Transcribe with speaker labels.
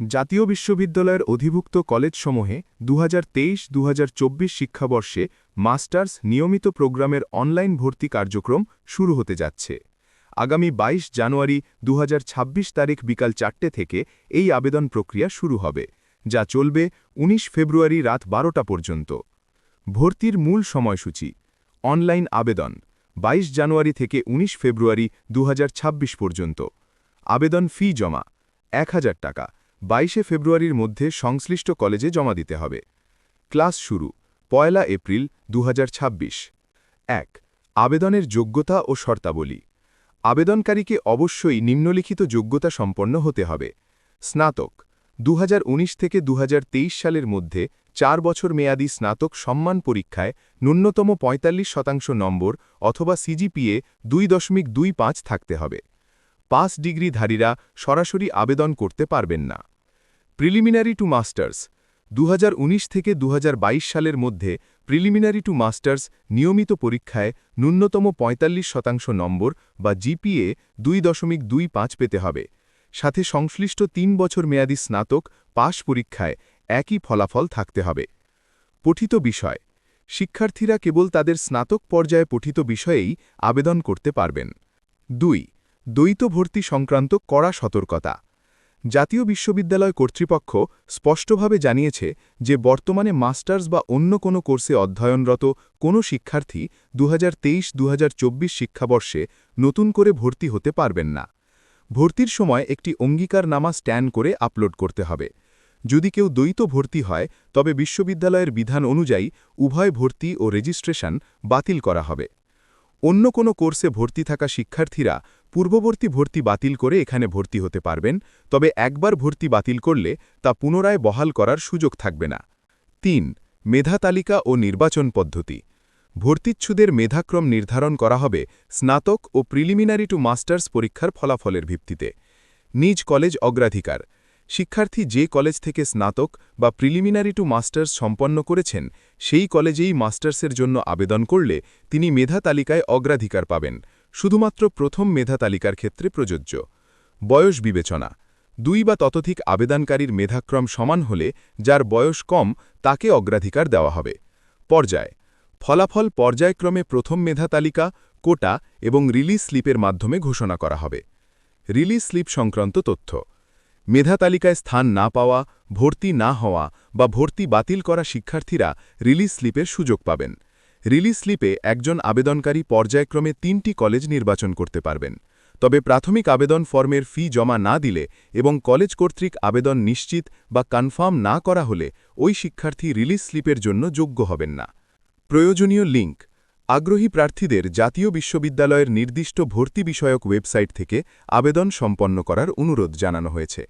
Speaker 1: জাতীয় বিশ্ববিদ্যালয়ের অধিভুক্ত কলেজসমূহে দু হাজার তেইশ দু শিক্ষাবর্ষে মাস্টার্স নিয়মিত প্রোগ্রামের অনলাইন ভর্তি কার্যক্রম শুরু হতে যাচ্ছে। আগামী ২২ জানুয়ারি দুহাজার ছাব্বিশ তারিখ বিকাল চারটে থেকে এই আবেদন প্রক্রিয়া শুরু হবে, যা চলবে ১৯ ফেব্রুয়ারি রাত বারোটা পর্যন্ত। ভর্তির মূল সময়সূচি, অনলাইন আবেদন ২২ জানুয়ারি থেকে ১৯ ফেব্রুয়ারি দুহাজার ছাব্বিশ পর্যন্ত। আবেদন ফি জমা, এক হাজার টাকা। বাইশে ফেব্রুয়ারির মধ্যে সংশ্লিষ্ট কলেজে জমা দিতে হবে। ক্লাস শুরু, পয়লা এপ্রিল দু এক, আবেদনের যোগ্যতা ও শর্তাবলী। আবেদনকারীকে অবশ্যই নিম্নলিখিত যোগ্যতা সম্পন্ন হতে হবে। স্নাতক দু হাজার উনিশ থেকে দুহাজার তেইশ সালের মধ্যে চার বছর মেয়াদী স্নাতক সম্মান পরীক্ষায় ন্যূনতম ৪৫ শতাংশ নম্বর অথবা সিজিপিএ দুই দশমিক দুই পাঁচ থাকতে হবে। পাস ডিগ্রিধারীরা সরাসরি আবেদন করতে পারবেন না। প্রিলিমিনারি টু মাস্টার্স দু হাজার উনিশ থেকে দু হাজার বাইশ সালের মধ্যে প্রিলিমিনারি টু মাস্টার্স নিয়মিত পরীক্ষায় ন্যূনতম ৪৫ শতাংশ নম্বর বা জিপিএ দুই দশমিক দুই পাঁচ পেতে হবে। সাথে সংশ্লিষ্ট তিন বছর মেয়াদী স্নাতক পাশ পরীক্ষায় একই ফলাফল থাকতে হবে। পঠিত বিষয়, শিক্ষার্থীরা কেবল তাদের স্নাতক পর্যায়ে পঠিত বিষয়েই আবেদন করতে পারবেন। দুই, দ্বৈত ভর্তি সংক্রান্ত কড়া সতর্কতা। জাতীয় বিশ্ববিদ্যালয় কর্তৃপক্ষ স্পষ্টভাবে জানিয়েছে যে বর্তমানে মাস্টার্স বা অন্য কোনো কোর্সে অধ্যয়নরত কোনো শিক্ষার্থী দু দু শিক্ষাবর্ষে নতুন করে ভর্তি হতে পারবেন না। ভর্তির সময় একটি অঙ্গীকারনামা স্ট্যান করে আপলোড করতে হবে। যদি কেউ দ্বৈত ভর্তি হয়, তবে বিশ্ববিদ্যালয়ের বিধান অনুযায়ী উভয় ভর্তি ও রেজিস্ট্রেশন বাতিল করা হবে। অন্য কোনো কোর্সে ভর্তি থাকা শিক্ষার্থীরা পূর্ববর্তী ভর্তি বাতিল করে এখানে ভর্তি হতে পারবেন, তবে একবার ভর্তি বাতিল করলে তা পুনরায় বহাল করার সুযোগ থাকবে না। তিন, মেধা তালিকা ও নির্বাচন পদ্ধতি। ভর্তিচ্ছুদের মেধাক্রম নির্ধারণ করা হবে স্নাতক ও প্রিলিমিনারি টু মাস্টার্স পরীক্ষার ফলাফলের ভিত্তিতে। নিজ কলেজ অগ্রাধিকার। শিক্ষার্থী যে কলেজ থেকে স্নাতক বা প্রিলিমিনারি টু মাস্টার্স সম্পন্ন করেছেন, সেই কলেজেই মাস্টার্সের জন্য আবেদন করলে তিনি মেধা তালিকায় অগ্রাধিকার পাবেন। শুধুমাত্র প্রথম মেধা তালিকার ক্ষেত্রে প্রযোজ্য। বয়স বিবেচনা। দুই বা ততোধিক আবেদনকারীর মেধাক্রম সমান হলে যার বয়স কম, তাকে অগ্রাধিকার দেওয়া হবে। পর্যায়। ফলাফল পর্যায়ক্রমে প্রথম মেধা তালিকা, কোটা এবং রিলিজ স্লিপের মাধ্যমে ঘোষণা করা হবে। রিলিজ স্লিপ সংক্রান্ত তথ্য। মেধা তালিকায় স্থান না পাওয়া, ভর্তি না হওয়া বা ভর্তি বাতিল করা শিক্ষার্থীরা রিলিজ স্লিপের সুযোগ পাবেন। রিলিজ স্লিপে একজন আবেদনকারী পর্যায়ক্রমে তিনটি কলেজ নির্বাচন করতে পারবেন। তবে প্রাথমিক আবেদন ফর্মের ফি জমা না দিলে এবং কলেজ কর্তৃক আবেদন নিশ্চিত বা কনফার্ম না করা হলে ওই শিক্ষার্থী রিলিজ স্লিপের জন্য যোগ্য হবেন না। প্রয়োজনীয় লিঙ্ক আগ্রহী প্রার্থীদের জাতীয় বিশ্ববিদ্যালয়ের নির্দিষ্ট ভর্তি বিষয়ক ওয়েবসাইট থেকে আবেদন সম্পন্ন করার অনুরোধ জানানো হয়েছে।